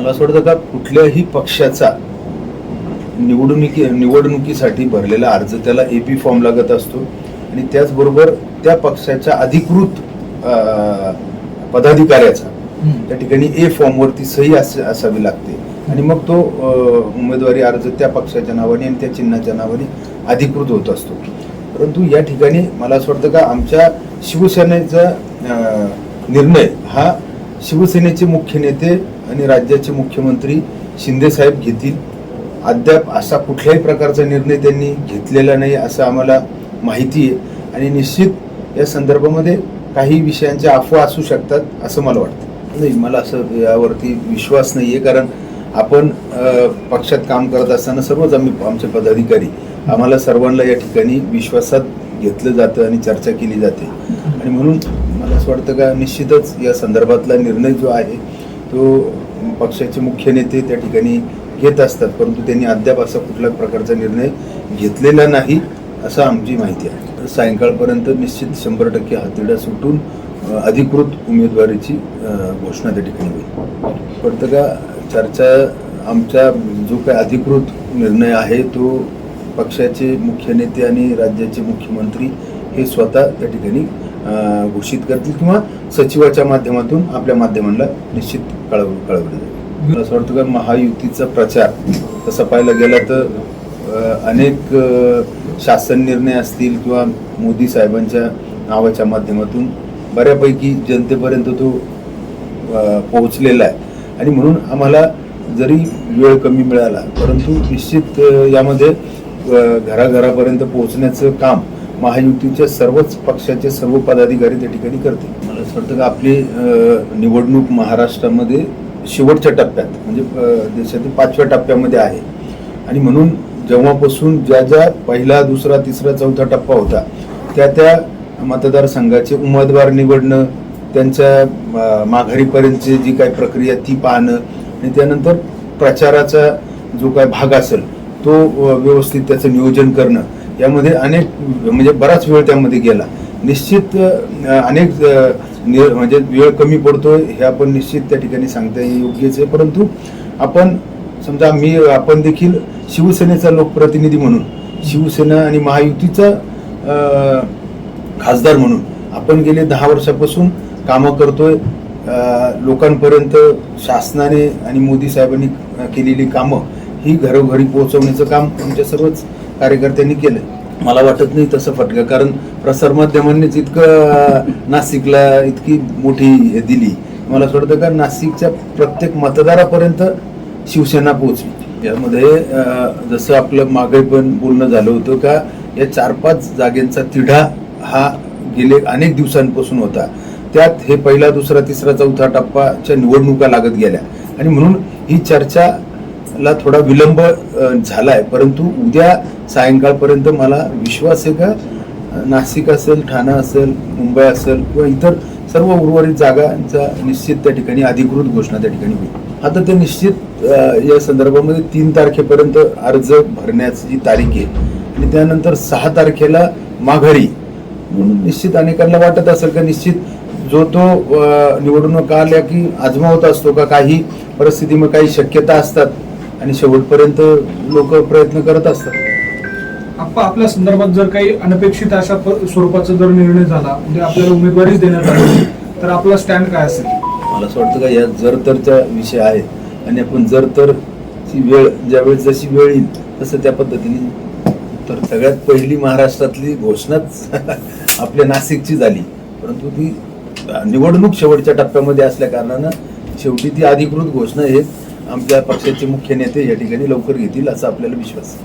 मला असं वाटतं का कुठल्याही पक्षाचा निवडणुकी निवडणुकीसाठी भरलेला अर्ज त्याला ए पी फॉर्म लागत असतो. आणि त्याचबरोबर त्या पक्षाच्या अधिकृत पदाधिकाऱ्याचा त्या ठिकाणी ए फॉर्मवरती सही अस असावी लागते. आणि मग तो उमेदवारी अर्ज त्या पक्षाच्या नावाने आणि त्या चिन्हाच्या नावाने अधिकृत होत असतो. परंतु या ठिकाणी मला असं वाटतं का आमच्या शिवसेनेचा निर्णय हा शिवसेनेचे मुख्य नेते आणि राज्याचे मुख्यमंत्री शिंदेसाहेब घेतील. अद्याप असा कुठल्याही प्रकारचा निर्णय त्यांनी घेतलेला नाही असं आम्हाला माहिती आहे. आणि निश्चित या संदर्भामध्ये काही विषयांच्या अफवा असू शकतात असं मला वाटतं. नाही मला असं यावरती विश्वास नाही आहे कारण आपण पक्षात काम करत असताना सर्वच आम्ही आमचे पदाधिकारी आम्हाला सर्वांना या ठिकाणी विश्वासात घेतलं जातं आणि चर्चा केली जाते. आणि म्हणून मला असं वाटतं का निश्चितच या संदर्भातला निर्णय जो आहे तो पक्षाचे मुख्य नेते त्या ठिकाणी घेत असतात परंतु त्यांनी अद्याप असा कुठल्याच प्रकारचा निर्णय घेतलेला नाही असं आमची माहिती आहे. सायंकाळपर्यंत निश्चित शंभर टक्के हातिडा सुटून अधिकृत उमेदवारीची घोषणा त्या ठिकाणी होईल. वाटतं का चर्चा आमचा जो काही अधिकृत निर्णय आहे तो पक्षाचे मुख्य नेते आणि राज्याचे मुख्यमंत्री हे स्वतः त्या ठिकाणी घोषित करतील किंवा सचिवाच्या माध्यमातून आपल्या माध्यमांना निश्चित कळव कळवलं जाईल. असं वाटतं का? महायुतीचा प्रचार तसा पाहायला गेला तर अनेक शासन निर्णय असतील किंवा मोदी साहेबांच्या नावाच्या माध्यमातून बऱ्यापैकी जनतेपर्यंत तो पोहोचलेला आहे. आणि म्हणून आम्हाला जरी वेळ कमी मिळाला परंतु निश्चित यामध्ये घराघरापर्यंत पोहोचण्याचं काम महायुतीच्या सर्वच पक्षाचे सर्व पदाधिकारी त्या ठिकाणी करतील. मला असं वाटतं का आपली निवडणूक महाराष्ट्रामध्ये शेवटच्या टप्प्यात म्हणजे देशातील पाचव्या टप्प्यामध्ये आहे. आणि म्हणून जेव्हापासून ज्या ज्या पहिला दुसरा तिसरा चौथा टप्पा होता त्या त्या मतदारसंघाचे उमेदवार निवडणं त्यांच्या माघारीपर्यंतची जी काही प्रक्रिया ती पाहणं आणि त्यानंतर प्रचाराचा जो काय भाग असेल तो व्यवस्थित त्याचं नियोजन करणं यामध्ये अनेक म्हणजे बराच वेळ त्यामध्ये गेला. निश्चित अनेक म्हणजे वेळ कमी पडतोय हे आपण निश्चित त्या ठिकाणी सांगता योग्यच आहे. परंतु आपण समजा मी आपण देखील शिवसेनेचा लोकप्रतिनिधी म्हणून शिवसेना आणि महायुतीचा खासदार म्हणून आपण गेले दहा वर्षापासून कामं करतोय. लोकांपर्यंत शासनाने आणि मोदी साहेबांनी केलेली कामं ही घरोघरी पोहोचवण्याचं काम आमच्या सर्वच कार्यकर्त्यांनी केलं मला वाटत नाही तसं फटका कारण प्रसारमाध्यमांनीच इतकं नाशिकला इतकी मोठी हे दिली. मला असं वाटतं का नाशिकच्या प्रत्येक मतदारापर्यंत शिवसेना पोहोचली यामध्ये जसं आपलं मागे पण बोलणं झालं होतं का या चार पाच जागेंचा तिढा हा गेले अनेक दिवसांपासून होता. त्यात हे पहिला दुसरा तिसरा चौथा टप्पाच्या निवडणुका लागत गेल्या. आणि म्हणून ही चर्चा ला थोडा विलंब झालाय. परंतु उद्या सायंकाळपर्यंत मला विश्वास आहे का? नाशिक असेल ठाणा असेल मुंबई असेल किंवा इतर सर्व उर्वरित जागांचा निश्चित त्या ठिकाणी अधिकृत घोषणा त्या ठिकाणी होईल. आता ते निश्चित या संदर्भामध्ये तीन तारखेपर्यंत अर्ज भरण्याची तारीख आहे. आणि त्यानंतर सहा तारखेला माघारी. म्हणून निश्चित अनेकांना वाटत असेल का निश्चित जो तो निवडणूक आल्या की आजमावत असतो का काही परिस्थितीमध्ये काही शक्यता असतात. आणि शेवटपर्यंत लोक प्रयत्न करत असतात. आप्पा आपल्या संदर्भात जर काही अनपेक्षित अशा स्वरूपाचा जर निर्णय झाला म्हणजे आपल्याला उमेदवारीच देण्यात आली तर आपला स्टँड काय असेल? मला असं वाटतं का या जर तरच्या विषय आहेत आणि आपण जर तर ची वेळ ज्यावेळेस जशी वेळ येईल तसं त्या पद्धतीने तर सगळ्यात पहिली महाराष्ट्रातली घोषणाच आपल्या नाशिकची झाली. परंतु ती निवडणूक शेवटच्या टप्प्यामध्ये असल्या कारणानं शेवटी ती अधिकृत घोषणा हे आमच्या पक्षाचे मुख्य नेते या ठिकाणी लवकर घेतील असा आपल्याला विश्वास आहे.